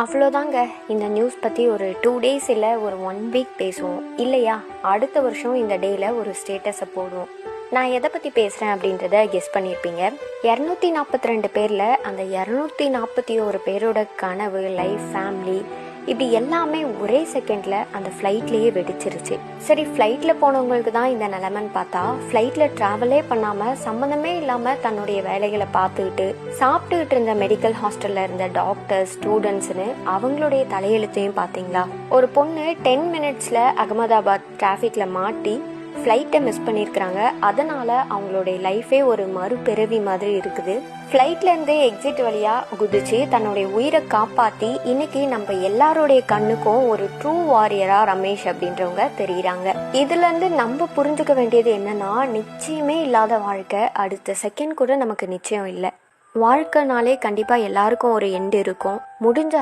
அவ்வளோதாங்க. இந்த நியூஸ் பற்றி ஒரு டூ டேஸ் இல்லை ஒரு ஒன் வீக் பேசுவோம். இல்லையா? அடுத்த வருஷம் இந்த டேயில் ஒரு ஸ்டேட்டஸை போடுவோம். நான் எதை பற்றி பேசுகிறேன் அப்படின்றத கெஸ் பண்ணியிருப்பீங்க இரநூத்தி நாற்பத்தி ரெண்டு பேரில் அந்த இரநூத்தி நாற்பத்தி ஒரு பேரோட கனவு லைஃப் ஃபேமிலி இப்படி எல்லாமே ஒரே செகண்டில் அந்த ஃப்ளைட்லேயே வெடிச்சிருச்சு. சரி ஃப்ளைட்டில் போனவங்களுக்கு தான் இந்த நிலமைன்னு பார்த்தா ஃப்ளைட்டில் ட்ராவலே பண்ணாமல் சம்மந்தமே இல்லாமல் தன்னுடைய வேலைகளை பார்த்துக்கிட்டு சாப்பிட்டுக்கிட்டு இருந்த மெடிக்கல் ஹாஸ்டலில் இருந்த டாக்டர்ஸ் ஸ்டூடெண்ட்ஸ்னு அவங்களுடைய தலையெழுத்தையும் பார்த்தீங்களா? ஒரு பொண்ணு டென் மினிட்ஸில் அகமதாபாத் டிராஃபிக்கில் மாட்டி ஃப்ளைட்டை மிஸ் பண்ணியிருக்கிறாங்க அதனால் அவங்களுடைய லைஃபே ஒரு மறுபிறவி மாதிரி இருக்குது. ஃப்ளைட்லேருந்தே எக்ஸிட் வழியாக குதிச்சு தன்னுடைய உயிரை காப்பாற்றி இன்னைக்கு நம்ம எல்லாருடைய கண்ணுக்கும் ஒரு ட்ரூ வாரியராக ரமேஷ் அப்படின்றவங்க தெரியுறாங்க. இதுலேருந்து நம்ம புரிஞ்சுக்க வேண்டியது என்னன்னா நிச்சயமே இல்லாத வாழ்க்கை. அடுத்த செகண்ட் கூட நமக்கு நிச்சயம் இல்லை. வாழ்க்கைனாலே கண்டிப்பாக எல்லாருக்கும் ஒரு எண்டு இருக்கும். முடிஞ்ச